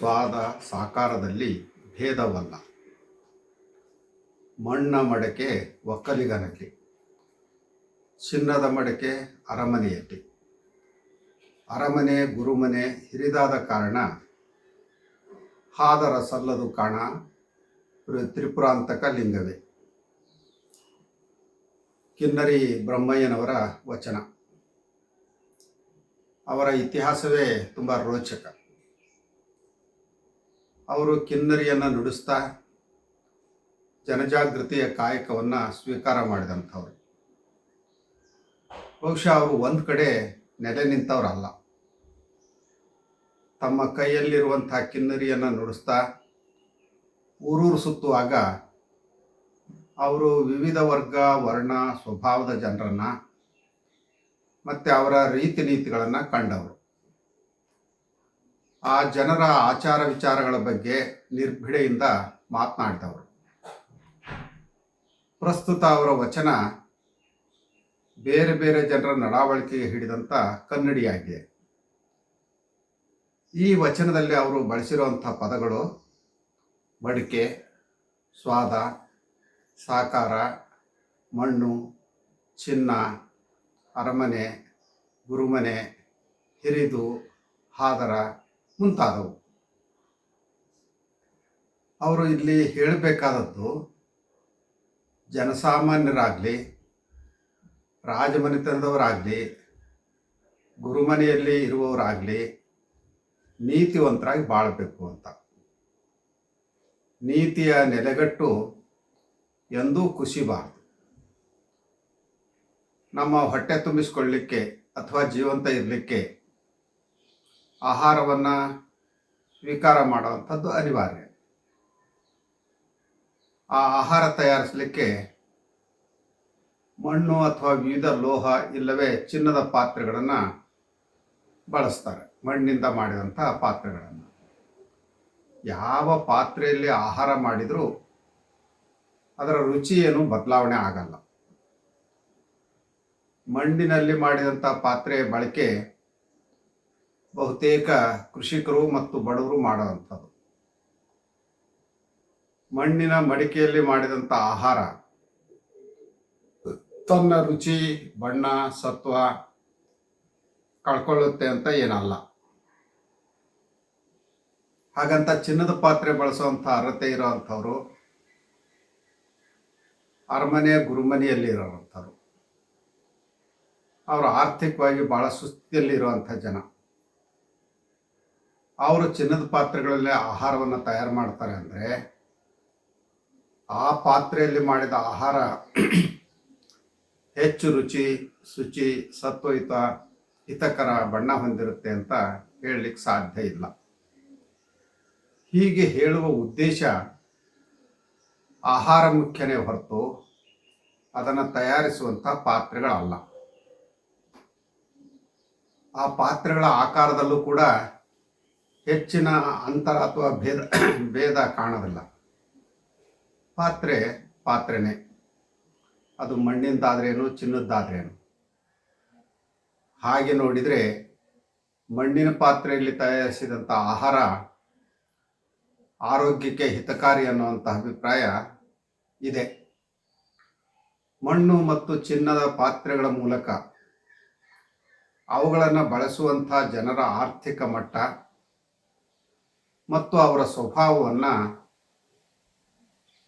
ಸ್ವಾದ ಸಾಕಾರದಲ್ಲಿ ಭೇದವಲ್ಲ. ಮಣ್ಣ ಮಡಕೆ ಒಕ್ಕಲಿಗನಲ್ಲಿ. ಚಿನ್ನದ ಮಡಕೆ ಅರಮನೆಯಲ್ಲಿ. ಅರಮನೆ, ಗುರುಮನೆ ಹಿರಿದಾದ ಕಾರಣ ಹಾದರ ಸಲ್ಲದು ಕಾಣ ತ್ರಿಪುರಾಂತಕ ಲಿಂಗವೇ. ಕಿನ್ನರಿ ಬ್ರಹ್ಮಯ್ಯನವರ ವಚನ. ಅವರ ಇತಿಹಾಸವೇ ತುಂಬ ರೋಚಕ. ಅವರು ಕಿನ್ನರಿಯನ್ನು ನುಡಿಸ್ತಾ ಜನಜಾಗೃತಿಯ ಕಾಯಕವನ್ನು ಸ್ವೀಕಾರ ಮಾಡಿದಂಥವ್ರು. ಬಹುಶಃ ಅವರು ಒಂದು ಕಡೆ ನೆಲೆ ನಿಂತವರಲ್ಲ. ತಮ್ಮ ಕೈಯಲ್ಲಿರುವಂಥ ಕಿನ್ನರಿಯನ್ನು ನುಡಿಸ್ತಾ ಊರೂರು ಸುತ್ತುವಾಗ ಅವರು ವಿವಿಧ ವರ್ಗ, ವರ್ಣ, ಸ್ವಭಾವದ ಜನರನ್ನು ಮತ್ತು ಅವರ ರೀತಿ ನೀತಿಗಳನ್ನು ಕಂಡವರು. ಆ ಜನರ ಆಚಾರ ವಿಚಾರಗಳ ಬಗ್ಗೆ ನಿರ್ಭಿಡೆಯಿಂದ ಮಾತನಾಡಿದವರು. ಪ್ರಸ್ತುತ ಅವರ ವಚನ ಬೇರೆ ಬೇರೆ ಜನರ ನಡಾವಳಿಕೆಗೆ ಹಿಡಿದಂಥ ಕನ್ನಡಿಯಾಗಿದೆ. ಈ ವಚನದಲ್ಲಿ ಅವರು ಬಳಸಿರುವಂಥ ಪದಗಳು ಮಡಿಕೆ, ಸ್ವಾದ, ಸಾಕಾರ, ಮಣ್ಣು, ಚಿನ್ನ, ಅರಮನೆ, ಗುರುಮನೆ, ಹಿರಿದು, ಹಾದರ ಮುಂತಾದವು. ಅವರು ಇಲ್ಲಿ ಹೇಳಬೇಕಾದದ್ದು, ಜನಸಾಮಾನ್ಯರಾಗಲಿ, ರಾಜಮನೆತನದವರಾಗಲಿ, ಗುರುಮನೆಯಲ್ಲಿ ಇರುವವರಾಗಲಿ, ನೀತಿವಂತರಾಗಿ ಬಾಳಬೇಕು ಅಂತ. ನೀತಿಯ ನೆಲೆಗಟ್ಟು ಎಂದೂ ಕುಸಿಬಾರದು. ನಮ್ಮ ಹೊಟ್ಟೆ ತುಂಬಿಸ್ಕೊಳ್ಳಿಕ್ಕೆ ಅಥವಾ ಜೀವಂತ ಇರಲಿಕ್ಕೆ ಆಹಾರವನ್ನು ಸ್ವೀಕಾರ ಮಾಡುವಂಥದ್ದು ಅನಿವಾರ್ಯ. ಆ ಆಹಾರ ತಯಾರಿಸಲಿಕ್ಕೆ ಮಣ್ಣು ಅಥವಾ ವಿವಿಧ ಲೋಹ ಇಲ್ಲವೇ ಚಿನ್ನದ ಪಾತ್ರೆಗಳನ್ನು ಬಳಸ್ತಾರೆ. ಮಣ್ಣಿಂದ ಮಾಡಿದಂಥ ಪಾತ್ರೆಗಳನ್ನು. ಯಾವ ಪಾತ್ರೆಯಲ್ಲಿ ಆಹಾರ ಮಾಡಿದರೂ ಅದರ ರುಚಿ ಏನು ಬದಲಾವಣೆ ಆಗಲ್ಲ. ಮಣ್ಣಿನಲ್ಲಿ ಮಾಡಿದಂಥ ಪಾತ್ರೆ ಬಳಕೆ ಬಹುತೇಕ ಕೃಷಿಕರು ಮತ್ತು ಬಡವರು ಮಾಡುವಂಥದ್ದು ಮಣ್ಣಿನ ಮಡಿಕೆಯಲ್ಲಿ ಮಾಡಿದಂಥ ಆಹಾರ, ತನ್ನ ರುಚಿ, ಬಣ್ಣ, ಸತ್ವ ಕಳ್ಕೊಳ್ಳುತ್ತೆ ಅಂತ ಏನಲ್ಲ. ಹಾಗಂತ ಚಿನ್ನದ ಪಾತ್ರೆ ಬಳಸುವಂಥ ಅರ್ಹತೆ ಇರೋವಂಥವ್ರು ಅರಮನೆ ಗುರುಮನೆಯಲ್ಲಿ ಇರೋವಂಥವ್ರು. ಅವರು ಆರ್ಥಿಕವಾಗಿ ಬಹಳ ಸುಸ್ಥಿತಿಯಲ್ಲಿರುವಂಥ ಜನ. ಅವರು ಚಿನ್ನದ ಪಾತ್ರೆಗಳಲ್ಲಿ ಆಹಾರವನ್ನು ತಯಾರು ಮಾಡ್ತಾರೆ ಅಂದರೆ ಆ ಪಾತ್ರೆಯಲ್ಲಿ ಮಾಡಿದ ಆಹಾರ ಹೆಚ್ಚು ರುಚಿ, ಶುಚಿ, ಸತ್ವಯುತ, ಹಿತಕರ ಬಣ್ಣ ಹೊಂದಿರುತ್ತೆ ಅಂತ ಹೇಳಲಿಕ್ಕೆ ಸಾಧ್ಯ ಇಲ್ಲ. ಹೀಗೆ ಹೇಳುವ ಉದ್ದೇಶ ಆಹಾರ ಮುಖ್ಯನೇ ಹೊರತು ಅದನ್ನು ತಯಾರಿಸುವಂಥ ಪಾತ್ರೆಗಳಲ್ಲ. ಆ ಪಾತ್ರೆಗಳ ಆಕಾರದಲ್ಲೂ ಕೂಡ ಹೆಚ್ಚಿನ ಅಂತರ ಅಥವಾ ಭೇದ ಭೇದ ಕಾಣೋದಿಲ್ಲ. ಪಾತ್ರೆ, ಪಾತ್ರೆನೇ. ಅದು ಮಣ್ಣಿಂದಾದ್ರೇನು, ಚಿನ್ನದ್ದಾದ್ರೇನು. ಹಾಗೆ ನೋಡಿದರೆ ಮಣ್ಣಿನ ಪಾತ್ರೆಯಲ್ಲಿ ತಯಾರಿಸಿದಂಥ ಆಹಾರ ಆರೋಗ್ಯಕ್ಕೆ ಹಿತಕಾರಿ ಅನ್ನುವಂಥ ಅಭಿಪ್ರಾಯ ಇದೆ. ಮಣ್ಣು ಮತ್ತು ಚಿನ್ನದ ಪಾತ್ರೆಗಳ ಮೂಲಕ ಅವುಗಳನ್ನು ಬಳಸುವಂಥ ಜನರ ಆರ್ಥಿಕ ಮಟ್ಟ ಮತ್ತು ಅವರ ಸ್ವಭಾವವನ್ನು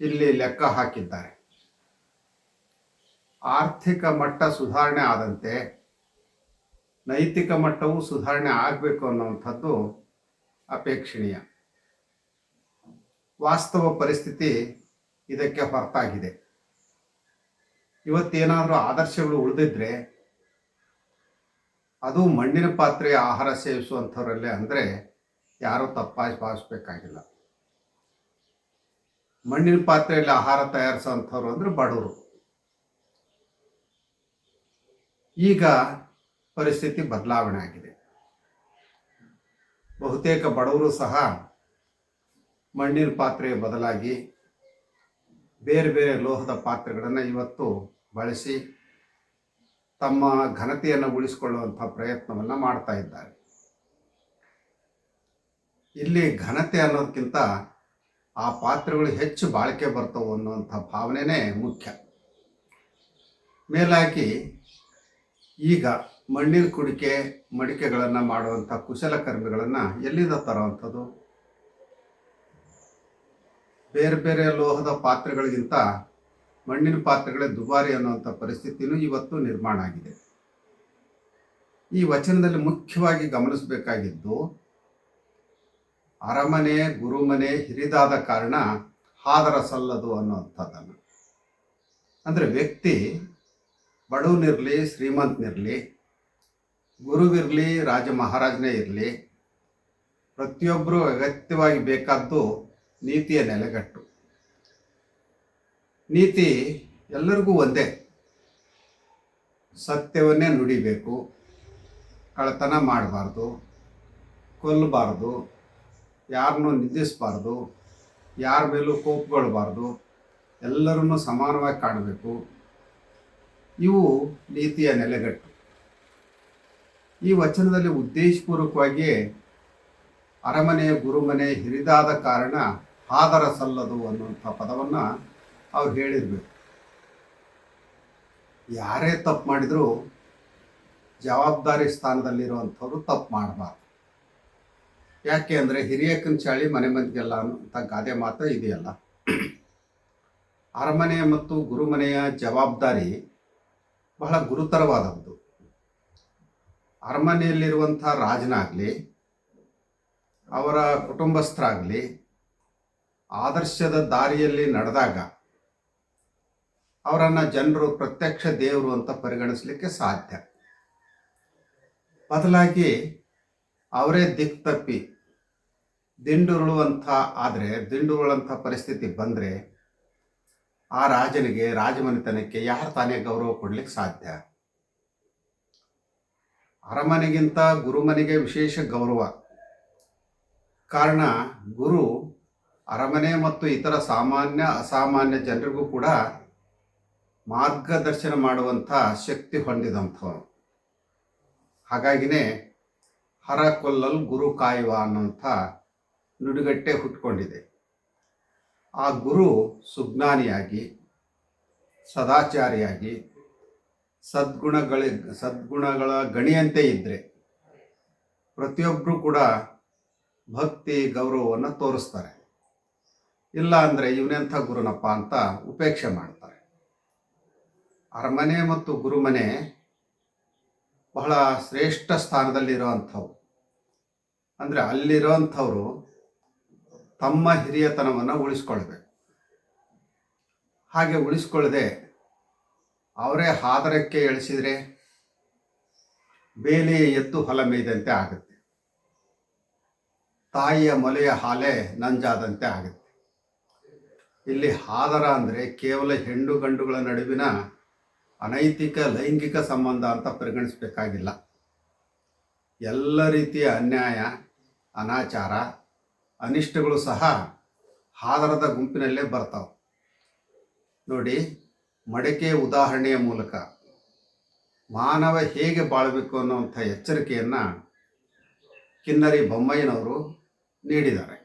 ಇಲ್ಲಿ ಲೆಕ್ಕ ಹಾಕಿದ್ದಾರೆ. ಆರ್ಥಿಕ ಮಟ್ಟ ಸುಧಾರಣೆ ಆದಂತೆ ನೈತಿಕ ಮಟ್ಟವೂ ಸುಧಾರಣೆ ಆಗಬೇಕು ಅನ್ನುವಂಥದ್ದು ಅಪೇಕ್ಷಣೀಯ. ವಾಸ್ತವ ಪರಿಸ್ಥಿತಿ ಇದಕ್ಕೆ ಹೊರತಾಗಿದೆ. ಇವತ್ತೇನಾದರೂ ಆದರ್ಶಗಳು ಉಳಿದಿದ್ರೆ ಅದು ಮಣ್ಣಿನ ಪಾತ್ರೆಯ ಆಹಾರ ಸೇವಿಸುವಂಥವರಲ್ಲೇ ಅಂದರೆ ಯಾರೂ ತಪ್ಪಾಗಿ ಭಾವಿಸ್ಬೇಕಾಗಿಲ್ಲ ಮಣ್ಣಿನ ಪಾತ್ರೆಯಲ್ಲಿ ಆಹಾರ ತಯಾರಿಸುವಂಥವ್ರು ಅಂದರೆ ಬಡವರು. ಈಗ ಪರಿಸ್ಥಿತಿ ಬದಲಾವಣೆ ಆಗಿದೆ. ಬಹುತೇಕ ಬಡವರು ಸಹ ಮಣ್ಣಿನ ಪಾತ್ರೆಯ ಬದಲಾಗಿ ಬೇರೆ ಬೇರೆ ಲೋಹದ ಪಾತ್ರೆಗಳನ್ನು ಇವತ್ತು ಬಳಸಿ ತಮ್ಮ ಘನತೆಯನ್ನು ಉಳಿಸಿಕೊಳ್ಳುವಂಥ ಪ್ರಯತ್ನವನ್ನು ಮಾಡ್ತಾ ಇದ್ದಾರೆ. ಇಲ್ಲಿ ಘನತೆ ಅನ್ನೋದಕ್ಕಿಂತ ಆ ಪಾತ್ರೆಗಳು ಹೆಚ್ಚು ಬಾಳಿಕೆ ಬರ್ತವೆ ಅನ್ನುವಂಥ ಭಾವನೆನೇ ಮುಖ್ಯ. ಮೇಲಾಗಿ ಈಗ ಮಣ್ಣಿನ ಕುಡಿಕೆ, ಮಡಿಕೆಗಳನ್ನು ಮಾಡುವಂಥ ಕುಶಲಕರ್ಮಿಗಳನ್ನು ಎಲ್ಲಿಂದ ತರುವಂಥದ್ದು? ಬೇರೆ ಬೇರೆ ಲೋಹದ ಪಾತ್ರೆಗಳಿಗಿಂತ ಮಣ್ಣಿನ ಪಾತ್ರೆಗಳೇ ದುಬಾರಿ ಅನ್ನುವಂಥ ಪರಿಸ್ಥಿತಿನೂ ಇವತ್ತು ನಿರ್ಮಾಣ ಆಗಿದೆ. ಈ ವಚನದಲ್ಲಿ ಮುಖ್ಯವಾಗಿ ಗಮನಿಸಬೇಕಾಗಿದ್ದು ಅರಮನೆ, ಗುರುಮನೆ ಹಿರಿದಾದ ಕಾರಣ ಹಾದರ ಸಲ್ಲದು ಅನ್ನುವಂಥದ್ದನ್ನು. ಅಂದರೆ ವ್ಯಕ್ತಿ ಬಡವನಿರಲಿ, ಶ್ರೀಮಂತನಿರಲಿ, ಗುರುವಿರಲಿ ರಾಜ ಮಹಾರಾಜನೇ ಇರಲಿ ಪ್ರತಿಯೊಬ್ಬರೂ ಅಗತ್ಯವಾಗಿ ಬೇಕಾದ್ದು ನೀತಿಯ ನೆಲೆಗಟ್ಟು. ನೀತಿ ಎಲ್ಲರಿಗೂ ಒಂದೇ. ಸತ್ಯವನ್ನೇ ನುಡಿಬೇಕು, ಕಳ್ಳತನ ಮಾಡಬಾರ್ದು, ಕೊಲ್ಲಬಾರ್ದು ಯಾರನ್ನೂ ನಿಂದಿಸಬಾರ್ದು, ಯಾರ ಮೇಲೂ ಕೋಪಗೊಳ್ಬಾರ್ದು, ಎಲ್ಲರನ್ನೂ ಸಮಾನವಾಗಿ ಕಾಣಬೇಕು. ಇವು ನೀತಿಯ ನೆಲೆಗಟ್ಟು. ಈ ವಚನದಲ್ಲಿ ಉದ್ದೇಶಪೂರ್ವಕವಾಗಿಯೇ ಅರಮನೆ ಗುರುಮನೆ ಹಿರಿದಾದ ಕಾರಣ ಹಾದರ ಸಲ್ಲದು ಅನ್ನುವಂಥ ಪದವನ್ನು ಅವ್ರು ಹೇಳಿರ್ಬೇಕು. ಯಾರೇ ತಪ್ಪು ಮಾಡಿದರೂ ಜವಾಬ್ದಾರಿ ಸ್ಥಾನದಲ್ಲಿರುವಂಥವ್ರು ತಪ್ಪು ಮಾಡಬಾರ್ದು. ಯಾಕೆ ಅಂದರೆ ಹಿರಿಯಕ್ಕನ ಚಾಳಿ ಮನೆ ಮಂದಿಗೆಲ್ಲ ಅನ್ನುವಂಥ ಗಾದೆ ಮಾತು ಇದೆಯಲ್ಲ. ಅರಮನೆ ಮತ್ತು ಗುರುಮನೆಯ ಜವಾಬ್ದಾರಿ ಬಹಳ ಗುರುತರವಾದದ್ದು. ಅರಮನೆಯಲ್ಲಿರುವಂಥ ರಾಜನಾಗಲಿ, ಅವರ ಕುಟುಂಬಸ್ಥರಾಗಲಿ, ಆದರ್ಶದ ದಾರಿಯಲ್ಲಿ ನಡೆದಾಗ ಅವರನ್ನು ಜನರು ಪ್ರತ್ಯಕ್ಷ ದೇವರು ಅಂತ ಪರಿಗಣಿಸಲಿಕ್ಕೆ ಸಾಧ್ಯ. ಬದಲಾಗಿ ಅವರೇ ದಿಕ್ ತಪ್ಪಿ ದಿಂಡುರುಳುವಂಥ, ಆದರೆ ದಿಂಡುರುಳುವಂಥ ಪರಿಸ್ಥಿತಿ ಬಂದರೆ ಆ ರಾಜನಿಗೆ, ರಾಜಮನೆತನಕ್ಕೆ ಯಾರು ತಾನೇ ಗೌರವ ಕೊಡ್ಲಿಕ್ಕೆ ಸಾಧ್ಯ? ಅರಮನೆಗಿಂತ ಗುರುಮನೆಗೆ ವಿಶೇಷ ಗೌರವ. ಕಾರಣ, ಗುರು ಅರಮನೆ ಮತ್ತು ಇತರ ಸಾಮಾನ್ಯ, ಅಸಾಮಾನ್ಯ ಜನರಿಗೂ ಕೂಡ ಮಾರ್ಗದರ್ಶನ ಮಾಡುವಂಥ ಶಕ್ತಿ ಹೊಂದಿದಂಥವನು ಹಾಗಾಗಿನೇ ಹರ ಕೊಲ್ಲಲ್ ಗುರು ಕಾಯುವ ಅನ್ನೋಂಥ ನುಡಿಗಟ್ಟೆ ಹುಟ್ಕೊಂಡಿದೆ. ಆ ಗುರು ಸುಜ್ಞಾನಿಯಾಗಿ, ಸದಾಚಾರಿಯಾಗಿ, ಸದ್ಗುಣಗಳ ಸದ್ಗುಣಗಳ ಗಣಿಯಂತೆ ಇದ್ದರೆ ಪ್ರತಿಯೊಬ್ಬರು ಕೂಡ ಭಕ್ತಿ, ಗೌರವವನ್ನು ತೋರಿಸ್ತಾರೆ. ಇಲ್ಲ ಅಂದರೆ ಇವನೆಂಥ ಗುರುನಪ್ಪ ಅಂತ ಉಪೇಕ್ಷೆ ಮಾಡ್ತಾರೆ. ಅರಮನೆ ಮತ್ತು ಗುರುಮನೆ ಬಹಳ ಶ್ರೇಷ್ಠ ಸ್ಥಾನದಲ್ಲಿರುವಂಥವು ಅಂದರೆ ಅಲ್ಲಿರೋಂಥವ್ರು ತಮ್ಮ ಹಿರಿಯತನವನ್ನು ಉಳಿಸ್ಕೊಳ್ಬೇಕು. ಹಾಗೆ ಉಳಿಸ್ಕೊಳ್ಳದೆ ಅವರೇ ಹಾದರಕ್ಕೆ ಎಳಿಸಿದರೆ ಬೇಲಿ ಎದ್ದು ಹೊಲ ಮೇಯ್ದಂತೆ ಆಗುತ್ತೆ. ತಾಯಿಯ ಮೊಲೆಯ ಹಾಲೆ ನಂಜಾದಂತೆ ಆಗುತ್ತೆ. ಇಲ್ಲಿ ಹಾದರ ಅಂದರೆ ಕೇವಲ ಹೆಣ್ಣು ಗಂಡುಗಳ ನಡುವಿನ ಅನೈತಿಕ, ಲೈಂಗಿಕ ಸಂಬಂಧ ಅಂತ ಪರಿಗಣಿಸಬೇಕಾಗಿಲ್ಲ. ಎಲ್ಲ ರೀತಿಯ ಅನ್ಯಾಯ, ಅನಾಚಾರ ಅನಿಷ್ಟಗಳು ಸಹ ಹಾದರದ ಗುಂಪಿನಲ್ಲೇ ಬರ್ತಾವೆ. ನೋಡಿ, ಮಡಕೆ ಉದಾಹರಣೆಯ ಮೂಲಕ ಮಾನವ ಹೇಗೆ ಬಾಳಬೇಕು ಅನ್ನುವಂಥ ಎಚ್ಚರಿಕೆಯನ್ನು ಕಿನ್ನರಿ ಬೊಮ್ಮಯ್ಯನವರು ನೀಡಿದ್ದಾರೆ.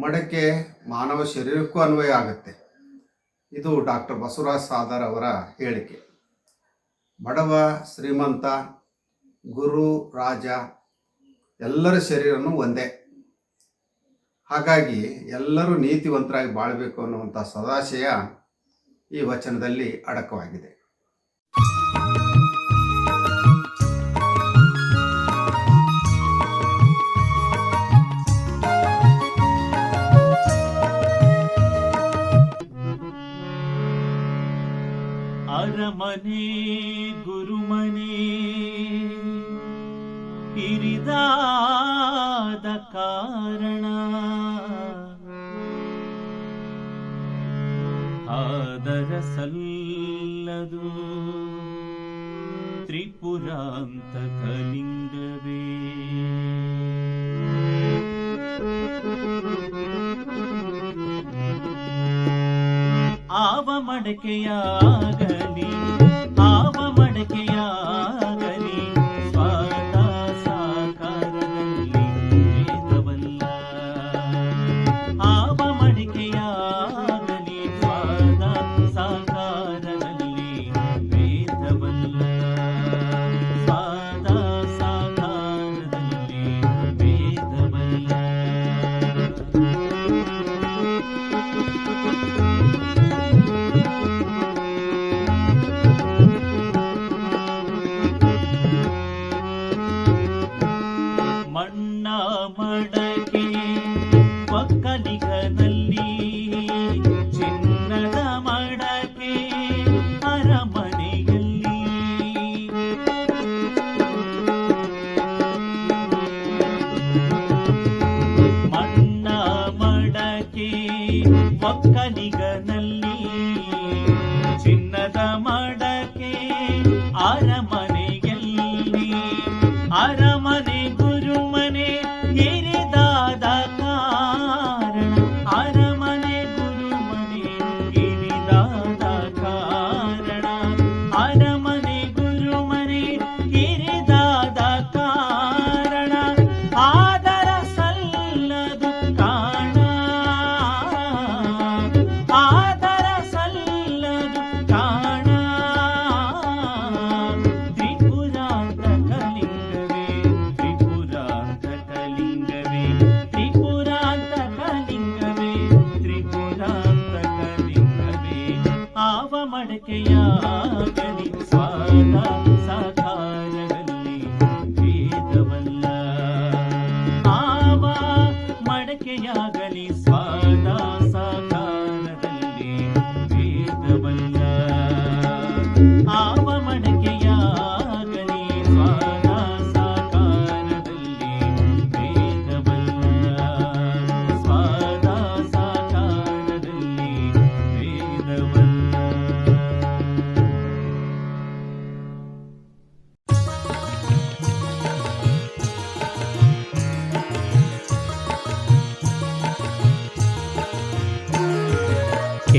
ಮಡಕೆ ಮಾನವ ಶರೀರಕ್ಕೂ ಅನ್ವಯ ಆಗುತ್ತೆ. ಇದು ಡಾಕ್ಟರ್ ಬಸವರಾಜ್ ಸಾದರ್ ಅವರ ಹೇಳಿಕೆ. ಬಡವ, ಶ್ರೀಮಂತ, ಗುರು, ರಾಜ ಎಲ್ಲರ ಶರೀರನೂ ಒಂದೇ. ಹಾಗಾಗಿ ಎಲ್ಲರೂ ನೀತಿವಂತರಾಗಿ ಬಾಳಬೇಕು ಅನ್ನುವಂಥ ಸದಾಶಯ ಈ ವಚನದಲ್ಲಿ ಅಡಕವಾಗಿದೆ. ಅರಮನೆ ಗುರುಮನೆ ಇರಿದಾದ ಕಾರಣ. ಆದರ ಸಲ್ಲದು ತ್ರಿಪುರಾಂತ ಕಲಿಂಗವೇ ಆವ ಮಡಕೆಯಾಗಲಿ ಆವ ಮಡಕೆಯಾಗಲಿ